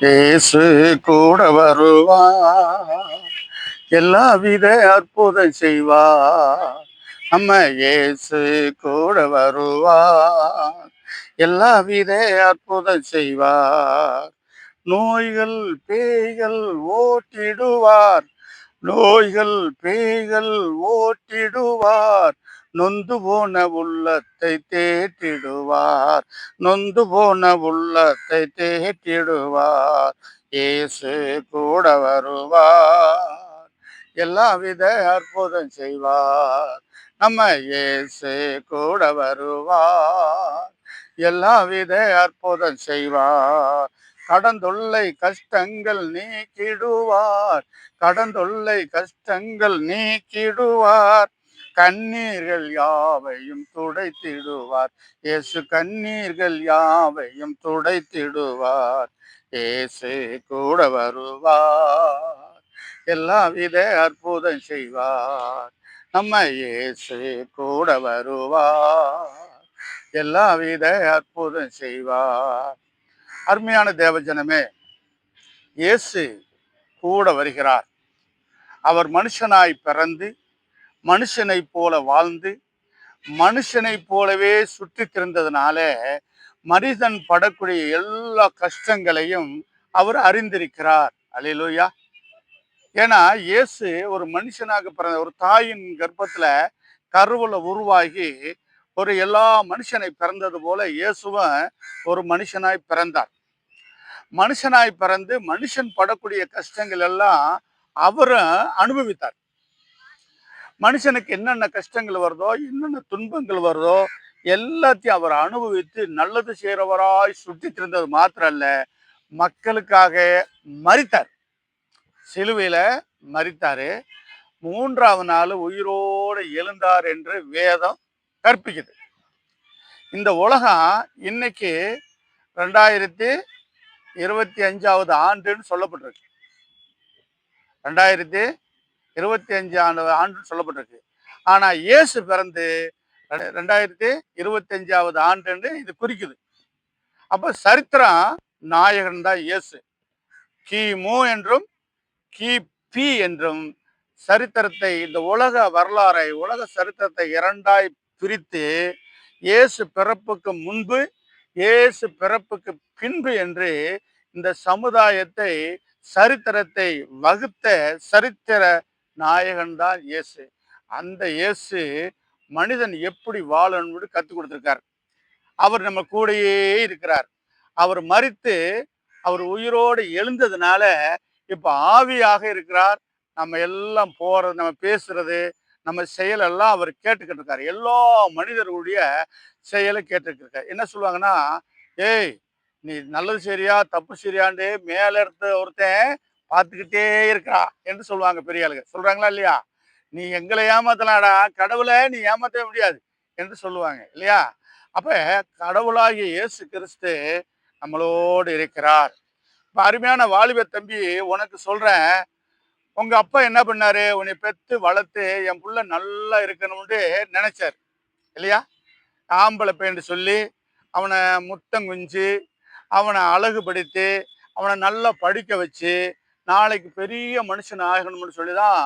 இயேசு கூட வருவார். எல்லா வித அற்புதம் செய்வார். நம்ம இயேசு கூட வருவார். எல்லா வித அற்புதம் செய்வார். நோய்கள் பேய்கள் ஓட்டிடுவார். நோய்கள் பேய்கள் ஓட்டிடுவார். நொந்து போன உள்ளத்தை தேற்றிடுவார். நொந்து போன உள்ளத்தை தேற்றிடுவார். இயேசு கூட வருவார். எல்லா வித அற்புதம் செய்வார். நம்ம இயேசு கூட வருவார். எல்லா வித அற்புதம் செய்வார். கடந்தொல்லை கஷ்டங்கள் நீக்கிடுவார். கடந்தொல்லை கஷ்டங்கள் நீக்கிடுவார். கண்ணீர்கள் யாவையும் துடைத்திடுவார். இயேசு கண்ணீர்கள் யாவையும் துடைத்திடுவார். இயேசு கூட வருவார். எல்லாவித அற்புதம் செய்வார். நம்ம இயேசு கூட வருவார். எல்லாவித அற்புதம் செய்வார். அருமையான தேவஜனமே இயேசு கூட வருகிறார். அவர் மனுஷனாய் பிறந்து மனுஷனைப் போல வாழ்ந்து மனுஷனைப் போலவே சுற்றி திறந்ததுனால மனிதன் படக்கூடிய எல்லா கஷ்டங்களையும் அவர் அறிந்திருக்கிறார். அலையிலோயா ஏன்னா இயேசு ஒரு மனுஷனாக பிறந்த ஒரு தாயின் கர்ப்பத்துல கருவில் உருவாகி ஒரு எல்லா மனுஷனை பிறந்தது போல இயேசுவும் ஒரு மனுஷனாய் பிறந்தார். மனுஷனாய் பிறந்து மனுஷன் படக்கூடிய கஷ்டங்கள் எல்லாம் அவரும் அனுபவித்தார். மனுஷனுக்கு என்னென்ன கஷ்டங்கள் வருதோ என்னென்ன துன்பங்கள் வருதோ எல்லாத்தையும் அவர் அனுபவித்து நல்லது செய்கிறவராய் சுற்றி திறந்தது மாத்திரம் அல்ல மக்களுக்காக மறித்தார் சிலுவையில் மறித்தார் மூன்றாவது நாள் உயிரோடு எழுந்தார் என்று வேதம் கற்பிக்குது. இந்த உலகம் இன்னைக்கு ரெண்டாயிரத்தி இருபத்தி அஞ்சாவது ஆண்டுன்னு சொல்லப்பட்டிருக்கு. ரெண்டாயிரத்தி இருபத்தி அஞ்சு ஆண்டு ஆண்டுன்னு சொல்லப்பட்டிருக்கு. ஆனால் இயேசு பிறந்து ரெ- ரெண்டாயிரத்தி இருபத்தஞ்சாவது ஆண்டு ஆண்டுன்னு இது குறிக்குது. அப்போ சரித்திரம் நாயகன் தான் இயேசு. கிமு என்றும் கி பி என்றும் சரித்திரத்தை இந்த உலக வரலாறை உலக சரித்திரத்தை இரண்டாய் பிரித்து இயேசு பிறப்புக்கு முன்பு இயேசு பிறப்புக்கு பின்பு என்று இந்த சமுதாயத்தை சரித்திரத்தை வகுத்த சரித்திர நாயகன்தான் இயேசு. அந்த இயேசு மனிதன் எப்படி வாழணும்னு கற்றுக் கொடுத்துருக்கார். அவர் நம்ம கூடயே இருக்கிறார். அவர் மறித்து அவர் உயிரோடு எழுந்ததுனால இப்போ ஆவியாக இருக்கிறார். நம்ம எல்லாம் போகிறது நம்ம பேசுறது நம்ம செயலெல்லாம் அவர் கேட்டுக்கிட்டு இருக்கார். எல்லா மனிதர்களுடைய செயலை கேட்டுக்கிட்டு என்ன சொல்லுவாங்கன்னா ஏய் நீ நல்லது சரியா தப்பு சரியாண்டு மேலே இருந்த ஒருத்தன் பார்த்துக்கிட்டே இருக்கிறா என்று சொல்லுவாங்க பெரிய ஆளுங்க சொல்றாங்களா இல்லையா? நீ எங்களை ஏமாத்தலாடா கடவுளை நீ ஏமாத்தவே முடியாது என்று சொல்லுவாங்க இல்லையா? அப்ப கடவுளாகிய இயேசு கிறிஸ்து நம்மளோடு இருக்கிறார். இப்ப அருமையான வாலிப தம்பி உனக்கு சொல்றேன் உங்க அப்பா என்ன பண்ணாரு? உன்னை பெத்து வளர்த்து என் புள்ள நல்லா இருக்கணும்னு நினைச்சார் இல்லையா? ஆம்பளை பையன் சொல்லி அவனை முத்தம் குஞ்சு அவனை அழகுபடுத்தி அவனை நல்லா படிக்க வச்சு நாளைக்கு பெரிய மனுஷன் ஆகணும்னு சொல்லி தான்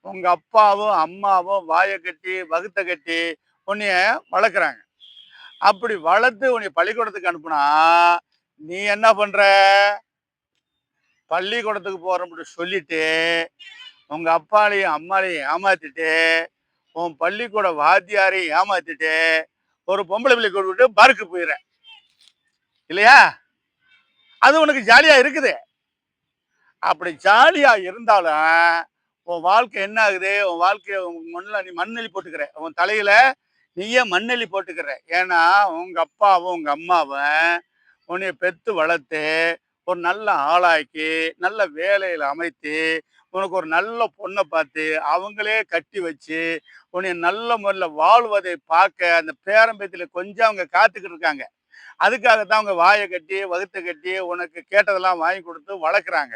உங்கள் அப்பாவும் அம்மாவும் வாயை கட்டி வகுத்த கட்டி உன்னைய வளர்க்குறாங்க. அப்படி வளர்த்து உன்னை பள்ளிக்கூடத்துக்கு அனுப்புனா நீ என்ன பண்ணுற பள்ளிக்கூடத்துக்கு போகிறோம்னு சொல்லிட்டு உங்கள் அப்பாலையும் அம்மாலையும் ஏமாத்திட்டு உன் பள்ளிக்கூட வாத்தியாரையும் ஏமாத்திட்டு ஒரு பொம்பளை பிள்ளை கூப்பிட்டு பார்க்கு போயிடுற. இல்லையா? அது உனக்கு ஜாலியாக இருக்குது. அப்படி ஜாலியா இருந்தாலும் உன் வாழ்க்கை என்ன ஆகுது? உன் வாழ்க்கையை உன் மண்ணில் நீ மண்ணெளி போட்டுக்கிற. உன் தலையில நீயே மண்ணெளி போட்டுக்கிற. ஏன்னா உங்க அப்பாவும் உங்க அம்மாவும் உன்னைய பெத்து வளர்த்து ஒரு நல்ல ஆளாக்கி நல்ல வேலையில அமைத்து உனக்கு ஒரு நல்ல பொண்ணை பார்த்து அவங்களே கட்டி வச்சு உன்னை நல்ல முறையில் வாழ்வதை பார்க்க அந்த பேரம்பத்தில் கொஞ்சம் அவங்க காத்துக்கிட்டு இருக்காங்க. அதுக்காக தான் அவங்க வாயை கட்டி வகுத்தை கட்டி உனக்கு கேட்டதெல்லாம் வாங்கி கொடுத்து வளர்க்குறாங்க.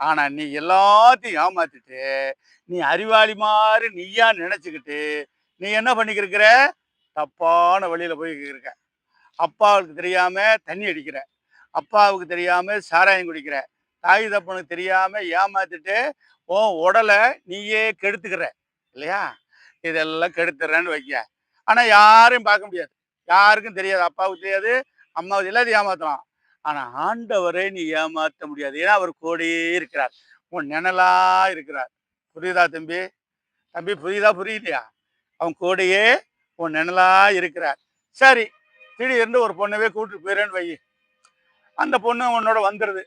ஆனா நீ எல்லாத்தையும் ஏமாத்திட்டு நீ அறிவாளி மாதிரி நீயா நினைச்சுக்கிட்டு நீ என்ன பண்ணிக்கிருக்கிற? தப்பான வழியில போய் இருக்க அப்பாவுக்கு தெரியாம தண்ணி அடிக்கிற. அப்பாவுக்கு தெரியாம சாராயம் குடிக்கிற. தாய் தப்பனுக்கு தெரியாம ஏமாத்திட்டு உன் உடலை நீயே கெடுத்துக்கிற. இல்லையா? இதெல்லாம் கெடுத்துறேன்னு வைக்க ஆனா யாரையும் பார்க்க முடியாது. யாருக்கும் தெரியாது. அப்பாவுக்கு தெரியாது. அம்மாவுக்கு எல்லாத்தையும் ஏமாத்தலாம். ஆனா ஆண்டவரை நீ ஏமாற்ற முடியாது. ஏன்னா அவர் கூடயே இருக்கிறார். உன் நிழலா இருக்கிறார். புரியுதா தம்பி? தம்பி புரியுதா புரியலையா அவன் கூடையே உன் நிழலா இருக்கிறார். சரி திடீர்னு ஒரு பொண்ணவே கூப்பிட்டு போயிறேன்னு வை அந்த பொண்ணு உன்னோட வந்துடுது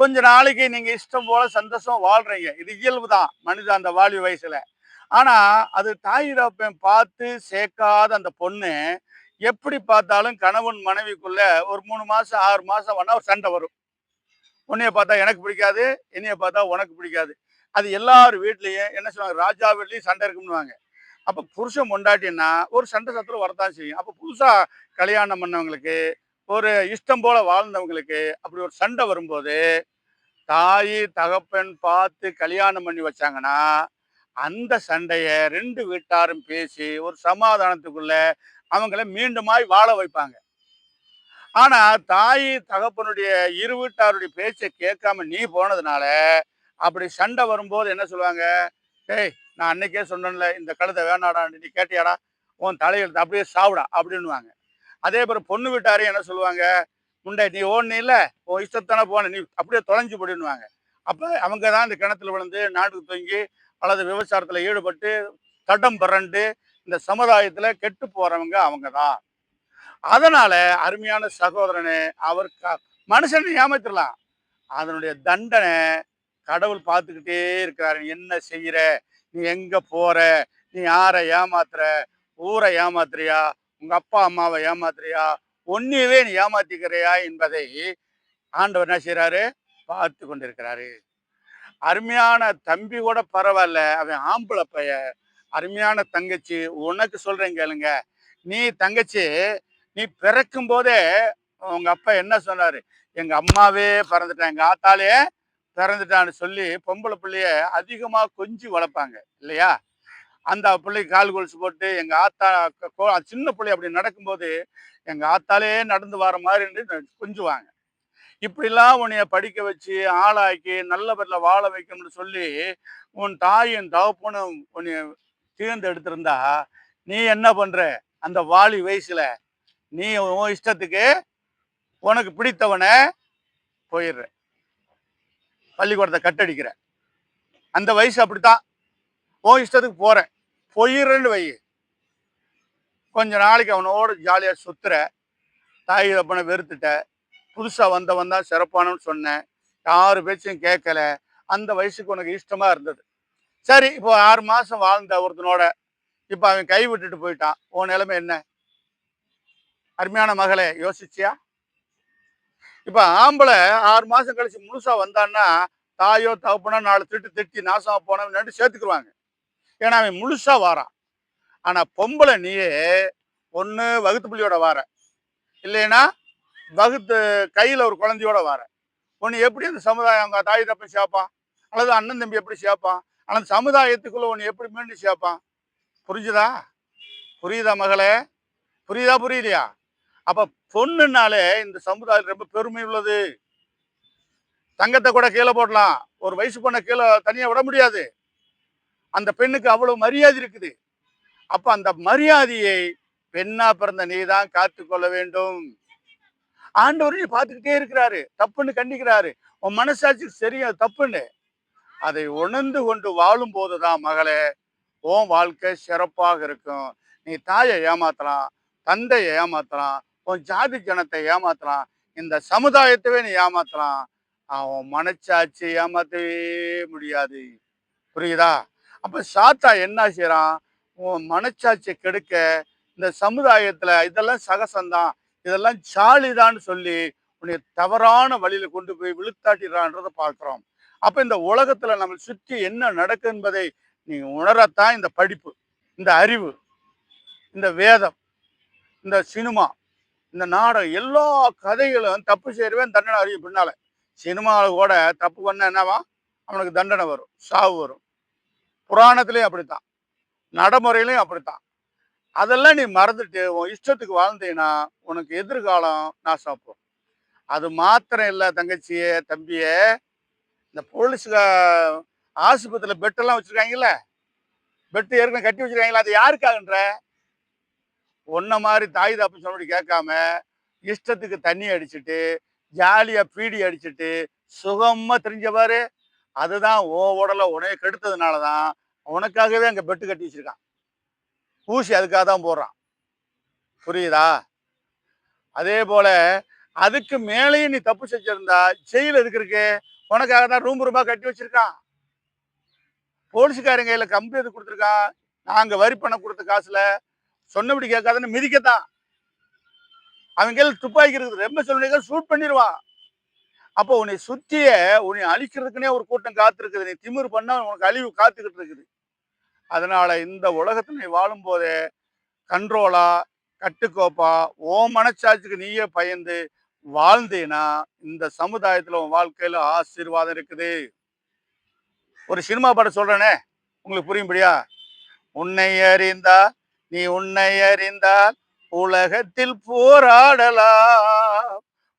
கொஞ்ச நாளைக்கு நீங்க இஷ்டம் போல சந்தோஷம் வாழ்றீங்க. இது இயல்பு தான் மனித அந்த வாழ்வு வயசுல. ஆனா அது தாய் தப்பன் பார்த்து சேர்க்காத அந்த பொண்ணு எப்படி பார்த்தாலும் கணவன் மனைவிக்குள்ள ஒரு மூணு மாசம் ஆறு மாசம் வேணா ஒரு சண்டை வரும். உன்னைய பார்த்தா எனக்கு பிடிக்காது என்னைய பார்த்தா உனக்கு பிடிக்காது. அது எல்லார் வீட்லேயும் என்ன சொல்லுவாங்க ராஜா வீட்லேயும் சண்டை இருக்கும்னுவாங்க. அப்ப புருஷன் கொண்டாட்டின்னா ஒரு சண்டை சத்துல வரத்தான் செய்யும். அப்ப புதுசா கல்யாணம் பண்ணவங்களுக்கு ஒரு இஷ்டம் போல வாழ்ந்தவங்களுக்கு அப்படி ஒரு சண்டை வரும்போது தாய் தகப்பன் பார்த்து கல்யாணம் பண்ணி வச்சாங்கன்னா அந்த சண்டையை ரெண்டு வீட்டாரும் பேசி ஒரு சமாதானத்துக்குள்ள அவங்கள மீண்டுமாய் வாழ வைப்பாங்க. ஆனா தாய் தகப்பனுடைய இரு வீட்டாருடைய பேச்சை கேட்காம நீ போனதுனால அப்படி சண்டை வரும்போது என்ன சொல்லுவாங்க? டேய் நான் அன்னைக்கே சொன்னேன்ல இந்த கழுதை வேணாடான்னு நீ கேட்டியாடா? உன் தலையெழுத்து அப்படியே சாவிடா அப்படின்னுவாங்க. அதே போல பொண்ணு வீட்டாரையும் என்ன சொல்லுவாங்க? முண்டை நீ ஓடனே இல்லை உன் இஷ்டத்தானே போன நீ அப்படியே தொலைஞ்சு போடுன்னுவாங்க அப்போ அவங்க தான் இந்த கிணத்துல விழுந்து நாட்டுக்கு தொங்கி அல்லது விவசாயத்தில் ஈடுபட்டு தடம் புரண்டு இந்த சமுதாயத்துல கெட்டு போறவங்க அவங்க தான் அதனால அருமையான சகோதரனே அவர் க- மனுஷனை ஏமாத்திரலாம். அதனுடைய தண்டனை கடவுள் பார்த்துக்கிட்டே இருக்கிறாரு. என்ன செய்யற? நீ எங்க போற? நீ யாரை ஏமாத்துற? ஊரை ஏமாத்துறியா? உங்க அப்பா அம்மாவை ஏமாத்துறியா? ஒன்னியவே நீ ஏமாத்திக்கிறியா என்பதை ஆண்டவர் என்ன செய்யறாரு பார்த்து கொண்டிருக்கிறாரு. அருமையான தம்பி கூட பரவாயில்ல. அவன் ஆம்பளை பையன். அருமையான தங்கச்சி உனக்கு சொல்கிறேன் கேளுங்க. நீ தங்கச்சி நீ பிறக்கும் போதே உங்கள் அப்பா என்ன சொன்னார்? எங்கள் அம்மாவே பிறந்துட்டான் எங்கள் ஆத்தாலே பிறந்துட்டான்னு சொல்லி பொம்பளை பிள்ளைய அதிகமாக கொஞ்சி வளர்ப்பாங்க இல்லையா? அந்த பிள்ளைக்கு கால் கொலுசு போட்டு எங்கள் ஆத்தா கோ- சின்ன பிள்ளை அப்படி நடக்கும்போது எங்கள் ஆத்தாலே நடந்து வர மாதிரி கொஞ்சுவாங்க. இப்படிலாம் உன்னைய படிக்க வச்சு ஆளாக்கி நல்ல பேர்ல வாழ வைக்கணும்னு சொல்லி உன் தாயும் தகப்பனும் உன்னை தேர்ந்தெடுத்திருந்தா நீ என்ன பண்ற? அந்த வாலி வயசுல நீ உன் இஷ்டத்துக்கு உனக்கு பிடித்தவனை போயிடுற. பள்ளிக்கூடத்தை கட்டடிக்கிற. அந்த வயசு அப்படித்தான். உன் இஷ்டத்துக்கு போகிறேன் போயிடுறேன்னு வை. கொஞ்ச நாளைக்கு அவனோட ஜாலியா சுத்துற. தாய் தப்பனை வெறுத்துட்ட. புதுசா வந்தவன் தான் சிறப்பானன்னு சொன்னேன் யார் பேச்சையும் கேட்கல. அந்த வயசுக்கு உனக்கு இஷ்டமா இருந்தது. சரி இப்போ ஆறு மாசம் வாழ்ந்த ஒருத்தனோட இப்போ அவன் கை விட்டுட்டு போயிட்டான். உன் நிலைமை என்ன? அருமையான மகளே யோசிச்சியா? இப்போ ஆம்பளை ஆறு மாதம் கழிச்சு முழுசா வந்தான்னா தாயோ தகப்பனோ நாலு திட்டு திட்டி நாசமாக போனவன் சேர்த்துக்குருவாங்க. ஏன்னா அவன் முழுசா வாரான் ஆனால் பொம்பளை நீயே ஒன்று வகுத்து புள்ளியோட வார. இல்லைன்னா வகுத்து கையில் ஒரு குழந்தையோட வார. ஒன்று எப்படி அந்த சமுதாயம் அவங்க தாய் தப்பை சேர்ப்பான்? அல்லது அண்ணன் தம்பி எப்படி சேர்ப்பான்? அந்த சமுதாயத்துக்குள்ள ஒன்று எப்படி மீண்டு சேர்ப்பான்? புரிஞ்சுதா? புரியுதா மகளே? புரியுதா புரியலையா அப்போ பொண்ணுனாலே இந்த சமுதாயம் ரொம்ப பெருமை உள்ளது. தங்கத்தை கூட கீழே போடலாம். ஒரு வயசு பொண்ணை கீழே தனியாக விட முடியாது. அந்த பெண்ணுக்கு அவ்வளோ மரியாதை இருக்குது. அப்போ அந்த மரியாதையை பெண்ணா பிறந்த நீதான் காத்து கொள்ள வேண்டும். ஆண்டவர் நீ பார்த்துக்கிட்டே இருக்கிறாரு. தப்புன்னு கண்டிக்கிறாரு. உன் மனசாட்சிக்கு சரியா தப்புன்னு. அதை உணர்ந்து கொண்டு வாழும் போதுதான் மகளே உன் வாழ்க்கை சிறப்பாக இருக்கும். நீ தாயை ஏமாத்தலாம் தந்தையை ஏமாத்தலாம் உன் ஜாதி ஜனத்தை ஏமாத்தலாம் இந்த சமுதாயத்தவே நீ ஏமாத்தலாம். அவன் மனச்சாட்சி ஏமாத்தவே முடியாது. புரியுதா? அப்ப சாத்தா என்ன செய்யறான் உன் மனச்சாட்சியை கெடுக்க இந்த சமுதாயத்துல இதெல்லாம் சகசம்தான் இதெல்லாம் ஜாலிதான்னு சொல்லி உன்னை தவறான வழியில கொண்டு போய் விழுத்தாட்டிடுறான்றதை பார்க்கிறோம். அப்போ இந்த உலகத்தில் நம்ம சுற்றி என்ன நடக்கு என்பதை நீ உணரத்தான் இந்த படிப்பு இந்த அறிவு இந்த வேதம் இந்த சினிமா இந்த நாடகம் எல்லா கதைகளும் தப்பு செய்கிறவன் தண்டனை அறிவு பின்னால. சினிமாவில் கூட தப்பு பண்ண என்னவா? அவனுக்கு தண்டனை வரும் சாவு வரும். புராணத்துலேயும் அப்படித்தான். நடைமுறையிலையும் அப்படித்தான். அதெல்லாம் நீ மறந்துட்டு உன் இஷ்டத்துக்கு வாழ்ந்தீங்கன்னா உனக்கு எதிர்காலம் நாசம் போகும் அது மாத்திரம் இல்லை தங்கச்சியே தம்பியே இந்த போலீஸ் ஆஸ்பத்திரியில் பெட்டெல்லாம் வச்சுருக்காங்கல்ல? பெட்டு ஏற்கனவே கட்டி வச்சுருக்காங்களா அது யாருக்காகன்ற? ஒன்றை மாதிரி தாய் தப்பு சொன்னபடி கேட்காம இஷ்டத்துக்கு தண்ணி அடிச்சிட்டு ஜாலியாக பீடி அடிச்சிட்டு சுகமாக தெரிஞ்சவாரு அதுதான் ஓ உடலை உனைய கெடுத்ததுனால தான் உனக்காகவே அங்கே பெட்டு கட்டி வச்சிருக்கான். ஊசி அதுக்காக தான் போடுறான். புரியுதா? அதே போல் அதுக்கு மேலேயும் நீ தப்பு செஞ்சுருந்தா ஜெயில் எதுக்கு இருக்கு? உனக்காக தான் ரூம் ரூபா கட்டி வச்சிருக்கான். போலீஸுக்காரங்க கையில் கம்பி எது கொடுத்துருக்கான் நாங்கள் வரி பணம் கொடுத்த காசுல சொன்னபடி கேட்காதுன்னு மிதிக்கத்தான். அவங்க கையில் துப்பாக்கி இருக்குது. ரொம்ப சொல்லுங்க ஷூட் பண்ணிடுவான். அப்போ உன்னை சுற்றிய உன்னை அழிக்கிறதுக்குனே ஒரு கூட்டம் காத்திருக்குது நீ திமிர் பண்ணால் உனக்கு அழிவு காத்துக்கிட்டு இருக்குது. அதனால இந்த உலகத்தில் நீ வாழும்போதே கண்ட்ரோலா கட்டுக்கோப்பா ஓ மனச்சாட்சிக்கு நீயே பயந்து வாழ்ந்தேனா? இந்த சமுதாயத்துல உன் வாழ்க்கையில ஆசீர்வாதம் இருக்குது. ஒரு சினிமா படம் சொல்றேனே? உங்களுக்கு புரியும்படியா? உன்னை அறிந்தா நீ உன்னை அறிந்தால் உலகத்தில் போராடலாம்.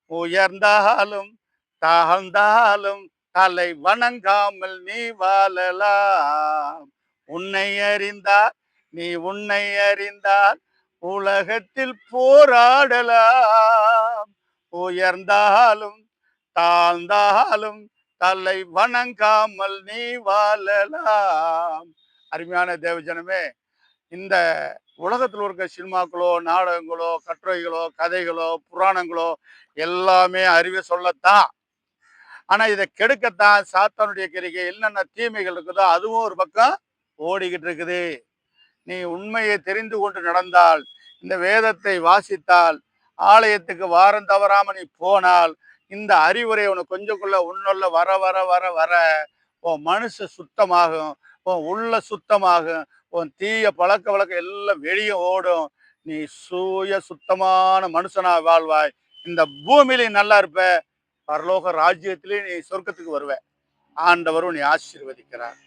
உயர்ந்தாலும் தாழ்ந்தாலும் தலை வணங்காமல் நீ வாழலாம். உன்னை அறிந்தால் நீ உன்னை அறிந்தால் உலகத்தில் போராடலாம். உயர்ந்தாலும் தாழ்ந்தாலும் தலை வணங்காமல் நீ வாழலாம். அருமையான தேவஜனமே இந்த உலகத்தில் இருக்க சினிமாக்களோ நாடகங்களோ கட்டுரைகளோ கதைகளோ புராணங்களோ எல்லாமே அறிவை சொல்லத்தான். ஆனால் இதை கெடுக்கத்தான் சாத்தானுடைய கிரிகை என்னென்ன தீமைகள் இருக்குதோ அதுவும் ஒரு பக்கம் ஓடிக்கிட்டு இருக்குது. நீ உண்மையை தெரிந்து கொண்டு நடந்தால் இந்த வேதத்தை வாசித்தால் ஆலயத்துக்கு வாரம் தவறாம நீ போனால் இந்த அறிவுரை உனக்கு கொஞ்சக்குள்ள உன்னுள்ள வர வர வர வர. உன் மனசு சுத்தமாகும் உன் உள்ள சுத்தமாகும் உன் தீய பழக்க வழக்கம் எல்லாம் வெளியே ஓடும். நீ சூய சுத்தமான மனுஷனா வாழ்வாய். இந்த பூமியில நல்லா இருப்ப. பரலோக ராஜ்யத்திலே நீ சொர்க்கத்துக்கு வருவ. ஆண்டவரும் நீ ஆசீர்வதிக்கிறார்.